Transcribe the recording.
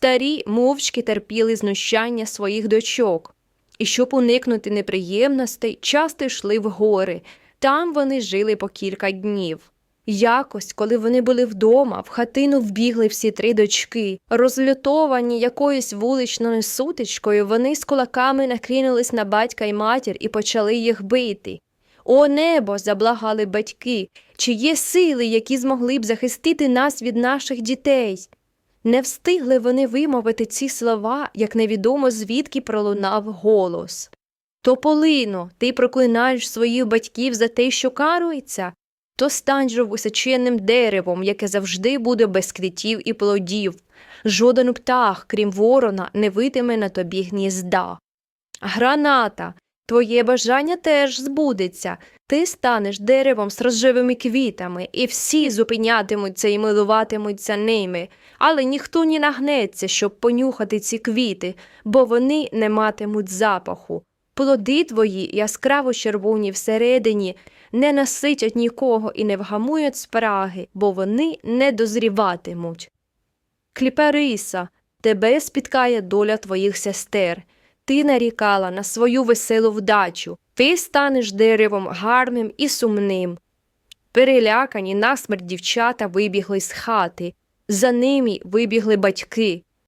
Старі мовчки терпіли знущання своїх дочок, і щоб уникнути неприємностей, часто йшли в гори. Там вони жили по кілька днів. Якось, коли вони були вдома, в хатину вбігли всі три дочки. Розлютовані якоюсь вуличною сутичкою, вони з кулаками накинулись на батька й матір і почали їх бити. О небо, заблагали батьки, чи є сили, які змогли б захистити нас від наших дітей? Не встигли вони вимовити ці слова, як невідомо звідки пролунав голос. Тополино, ти проклинаєш своїх батьків за те, що карується? То стань же височенним деревом, яке завжди буде без квітів і плодів. Жоден птах, крім ворона, не витиме на тобі гнізда. Граната, твоє бажання теж збудеться. Ти станеш деревом з рожевими квітами, і всі зупинятимуться і милуватимуться ними, але ніхто не нагнеться, щоб понюхати ці квіти, бо вони не матимуть запаху. Плоди твої, яскраво червоні всередині, не наситять нікого і не вгамують спраги, бо вони не дозріватимуть. Кліпериса, тебе спіткає доля твоїх сестер. Ти нарікала на свою веселу вдачу, ти станеш деревом гарним і сумним. Перелякані насмерть дівчата вибігли з хати, за ними вибігли батьки.